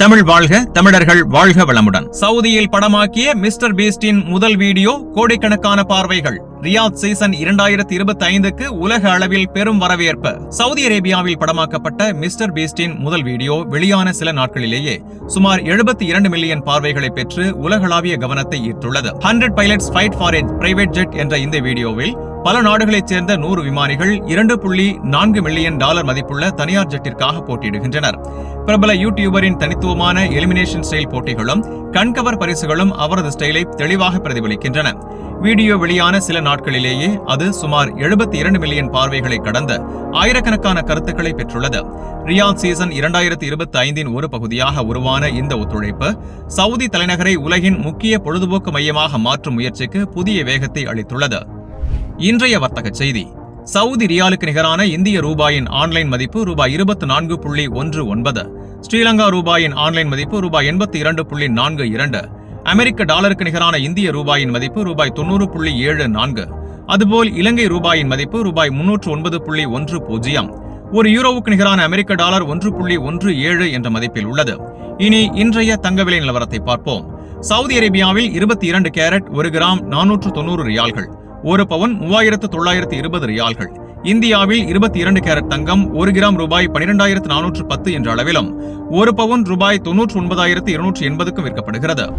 தமிழ் வாழ்க தமிழர்கள் வாழ்க வளமுடன். சவுதியில் படமாக்கிய மிஸ்டர் பீஸ்டின் முதல் வீடியோ கோடிக்கணக்கான பார்வைகள். ரியாத் சீசன் இரண்டாயிரத்தி இருபத்தி ஐந்துக்கு உலக அளவில் பெரும் வரவேற்பு. சவுதி அரேபியாவில் படமாக்கப்பட்ட மிஸ்டர் பீஸ்டின் முதல் வீடியோ வெளியான சில நாட்களிலேயே சுமார் எழுபத்தி இரண்டு மில்லியன் பார்வைகளை பெற்று உலகளாவிய கவனத்தை ஈர்த்துள்ளது. Hundred pilots fight for private jet என்ற இந்த வீடியோவில் பல நாடுகளைச் சேர்ந்த நூறு விமானிகள் இரண்டு புள்ளி நான்கு மில்லியன் டாலர் மதிப்புள்ள தனியார் ஜெட்டிற்காக போட்டியிடுகின்றனர். பிரபல யூடியூபரின் தனித்துவமான எலிமினேஷன் ஸ்டைல் போட்டிகளும் கண்கவர் பரிசுகளும் அவரது ஸ்டைலை தெளிவாக பிரதிபலிக்கின்றன. வீடியோ வெளியான சில நாட்களிலேயே அது சுமார் எழுபத்தி இரண்டு மில்லியன் பார்வைகளை கடந்த ஆயிரக்கணக்கான கருத்துக்களை பெற்றுள்ளது. ரியாத் சீசன் இரண்டாயிரத்தி இருபத்தி ஐந்தின் ஒரு பகுதியாக உருவான இந்த ஒத்துழைப்பு சவுதி தலைநகரை உலகின் முக்கிய பொழுதுபோக்கு மையமாக மாற்றும் முயற்சிக்கு புதிய வேகத்தை அளித்துள்ளது. இன்றைய வர்த்தக செய்தி. சவுதி ரியாலுக்கு நிகரான இந்திய ரூபாயின் ஆன்லைன் மதிப்பு ரூபாய் இருபத்தி நான்கு புள்ளி ஒன்று ஒன்பது ஸ்ரீலங்கா ரூபாயின் ஆன்லைன் மதிப்பு ரூபாய் எண்பத்தி இரண்டு புள்ளி நான்கு இரண்டு அமெரிக்க டாலருக்கு நிகரான இந்திய ரூபாயின் மதிப்பு ரூபாய் தொண்ணூறு புள்ளி ஏழு நான்கு அதுபோல் இலங்கை ரூபாயின் மதிப்பு ரூபாய் முன்னூற்று ஒன்பது புள்ளி ஒன்று பூஜ்ஜியம். ஒரு யூரோவுக்கு நிகரான அமெரிக்க டாலர் ஒன்று புள்ளி ஒன்று ஏழு என்ற மதிப்பில் உள்ளது. இனி இன்றைய தங்க விலை நிலவரத்தை பார்ப்போம். சவுதி அரேபியாவில் இருபத்தி இரண்டு கேரட் ஒரு கிராம் நானூற்று தொண்ணூறு ரியால்கள். ஒரு பவுன் மூவாயிரத்து தொள்ளாயிரத்து இருபது ரியால்கள். இந்தியாவில் இருபத்தி இரண்டு கேரட் தங்கம் ஒரு கிராம் ரூபாய் பனிரெண்டாயிரத்து நானூற்று பத்து என்ற அளவிலும் ஒரு பவுன் ரூபாய் தொன்னூற்று ஒன்பதாயிரத்து இருநூற்று எண்பதுக்கும் விற்கப்படுகிறது.